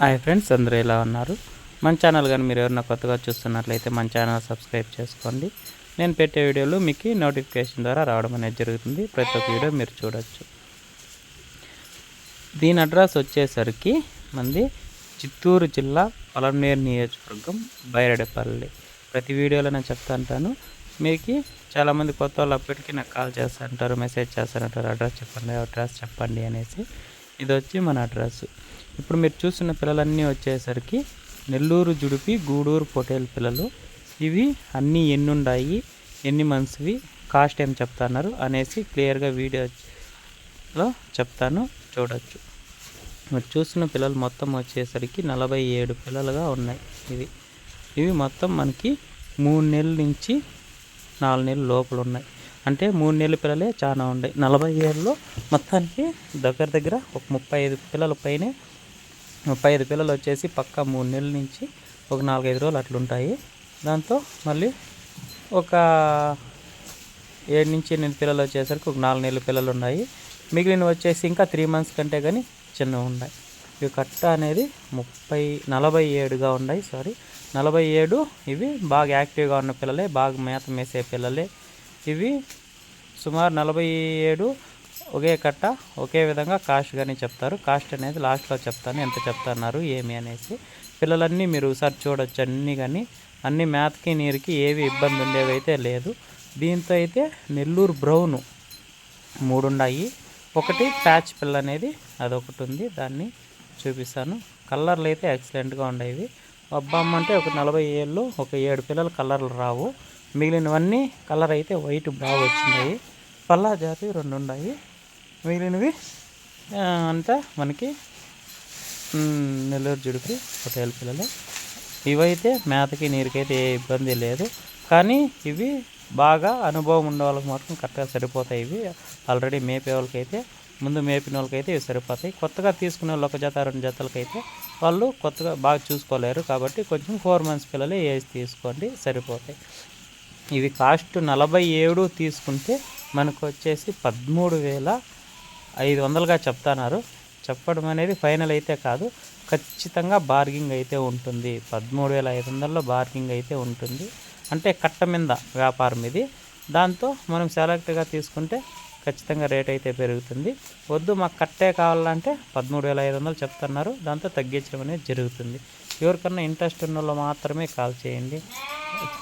Hi friends అందరూ ఎలా ఉన్నారు? మన ఛానల్ కానీ మీరు ఎవరైనా కొత్తగా చూస్తున్నట్లయితే మన ఛానల్ సబ్స్క్రైబ్ చేసుకోండి. నేను పెట్టే వీడియోలు మీకు నోటిఫికేషన్ ద్వారా రావడం అనేది జరుగుతుంది. ప్రతి ఒక్క వీడియో మీరు చూడొచ్చు. దీని అడ్రస్ వచ్చేసరికి మంది చిత్తూరు జిల్లా పొలంనేరు నియోజకవర్గం బైరడపల్లి ప్రతి వీడియోలో నేను చెప్తా ఉంటాను. మీకు చాలామంది కొత్త వాళ్ళు అప్పటికి నాకు కాల్ చేస్తుంటారు మెసేజ్ చేస్తారంటారు అడ్రస్ చెప్పండి అడ్రస్ చెప్పండి అనేసి. ఇది వచ్చి మన అడ్రస్. ఇప్పుడు మీరు చూస్తున్న పిల్లలన్నీ వచ్చేసరికి నెల్లూరు జుడిపి గూడూరు పొటేల్ పిల్లలు. ఇవి అన్నీ ఎన్ని ఉన్నాయి ఎన్ని మంత్స్వి కాస్ట్ ఏం చెప్తున్నారు అనేసి క్లియర్గా వీడియోలో చెప్తాను చూడొచ్చు. మీరు చూస్తున్న పిల్లలు మొత్తం వచ్చేసరికి నలభై ఏడు పిల్లలుగా ఉన్నాయి ఇవి. ఇవి మొత్తం మనకి మూడు నెలల నుంచి నాలుగు నెలలు లోపల ఉన్నాయి అంటే మూడు నెలల పిల్లలే చాలా ఉన్నాయి నలభై ఏళ్ళలో మొత్తానికి దగ్గర దగ్గర ఒక ముప్పై ఐదు పిల్లల పైనే ముప్పై ఐదు పిల్లలు వచ్చేసి పక్క మూడు నెలల నుంచి ఒక నాలుగైదు రోజులు అట్లుంటాయి. దాంతో మళ్ళీ ఒక ఏడు నుంచి ఎనిమిది పిల్లలు వచ్చేసరికి ఒక నాలుగు నెలల పిల్లలు ఉన్నాయి. మిగిలిన వచ్చేసి ఇంకా త్రీ మంత్స్ కంటే కానీ చిన్నవి ఉన్నాయి. ఇవి కట్ట అనేది ముప్పై నలభై ఏడుగా ఉన్నాయి సారీ. నలభై ఏడు ఇవి బాగా యాక్టివ్గా ఉన్న పిల్లలే బాగా మేత మేసే పిల్లలే. ఇవి సుమారు నలభై ఏడు ఒకే కట్ట ఒకే విధంగా కాస్ట్ కానీ చెప్తారు. కాస్ట్ అనేది లాస్ట్లో చెప్తాను. ఎంత చెప్తున్నారు ఏమి అనేసి. పిల్లలన్నీ మీరు ఒకసారి చూడొచ్చు అన్నీ కానీ అన్ని మ్యాథ్కి నీరుకి ఏవి ఇబ్బంది ఉండేవి అయితే లేదు. దీంతో అయితే నెల్లూరు బ్రౌను మూడు ఉన్నాయి ఒకటి ప్యాచ్ పిల్ల అనేది అదొకటి ఉంది. దాన్ని చూపిస్తాను. కలర్లు అయితే ఎక్సలెంట్గా ఉండేవి. అబ్బామ్మ అంటే ఒక నలభై ఏళ్ళు ఒక ఏడు పిల్లలు కలర్లు రావు. మిగిలినవన్నీ కలర్ అయితే వైట్ బాగా వచ్చినాయి. పల్లా జాతి రెండు ఉన్నాయి. మిగిలినవి అంతా మనకి నెల్లూరు జుడిపి హోటల్ పిల్లలు. ఇవైతే మేతకి నీరుకైతే ఏ ఇబ్బంది లేదు. కానీ ఇవి బాగా అనుభవం ఉన్న వాళ్ళకి మాత్రం కరెక్ట్గా సరిపోతాయి. ఇవి ఆల్రెడీ మేపే వాళ్ళకైతే ముందు మేపిన వాళ్ళకైతే ఇవి సరిపోతాయి. కొత్తగా తీసుకునే వాళ్ళు ఒక జత రెండు జతలకైతే వాళ్ళు కొత్తగా బాగా చూసుకోలేరు. కాబట్టి కొంచెం ఫోర్ మంత్స్ పిల్లలే ఏజ్ తీసుకోండి సరిపోతాయి. ఇవి కాస్ట్ నలభై ఏడు తీసుకుంటే మనకు వచ్చేసి పదమూడు వేల ఐదు వందలుగా చెప్తున్నారు. చెప్పడం అనేది ఫైనల్ అయితే కాదు. ఖచ్చితంగా బార్గింగ్ అయితే ఉంటుంది. పదమూడు వేల ఐదు వందల్లో బార్గింగ్ అయితే ఉంటుంది. అంటే కట్ట మీద వ్యాపారం ఇది. దాంతో మనం సెలెక్ట్గా తీసుకుంటే ఖచ్చితంగా రేట్ అయితే పెరుగుతుంది. వద్దు మాకు కట్టే కావాలంటే పదమూడు వేల ఐదు వందలు చెప్తున్నారు. దాంతో తగ్గించడం అనేది జరుగుతుంది. ఎవరికన్నా ఇంట్రెస్ట్ ఉన్న వాళ్ళు మాత్రమే కాల్ చేయండి.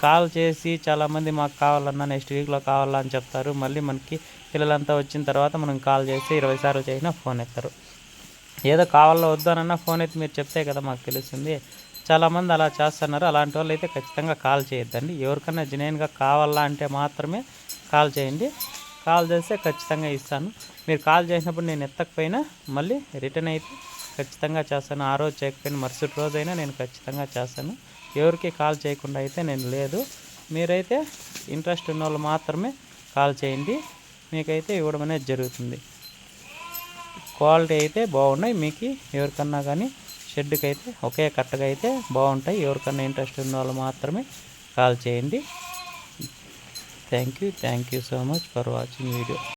కాల్ చేసి చాలామంది మాకు కావాలన్నా నెక్స్ట్ వీక్లో కావాలా అని చెప్తారు. మళ్ళీ మనకి పిల్లలంతా వచ్చిన తర్వాత మనం కాల్ చేసి ఇరవై సార్లు చేసినా ఫోన్ ఎత్తారు. ఏదో కావాలో వద్దానన్నా ఫోన్ అయితే మీరు చెప్తే కదా మాకు తెలుస్తుంది. చాలామంది అలా చేస్తున్నారు. అలాంటి వాళ్ళు అయితే ఖచ్చితంగా కాల్ చేయొద్దండి. ఎవరికన్నా జెన్యున్గా కావాలా అంటే మాత్రమే కాల్ చేయండి. కాల్ చేస్తే ఖచ్చితంగా ఇస్తాను. మీరు కాల్ చేసినప్పుడు నేను ఎత్తకపోయినా మళ్ళీ రిటర్న్ అయితే ఖచ్చితంగా చేస్తాను. ఆ రోజు చేయకపోయినా మరుసటి రోజైనా నేను ఖచ్చితంగా చేస్తాను. ఎవరికి కాల్ చేయకుండా అయితే నేను లేదు. మీరైతే ఇంట్రెస్ట్ ఉన్న వాళ్ళు మాత్రమే కాల్ చేయండి. మీకైతే ఇవ్వడం అనేది జరుగుతుంది. క్వాలిటీ అయితే బాగున్నాయి. మీకు ఎవరికన్నా కానీ షెడ్కి అయితే ఒకే కట్టగా అయితే బాగుంటాయి. ఎవరికన్నా ఇంట్రెస్ట్ ఉన్న వాళ్ళు మాత్రమే కాల్ చేయండి. Thank you. Thank you so much for watching video.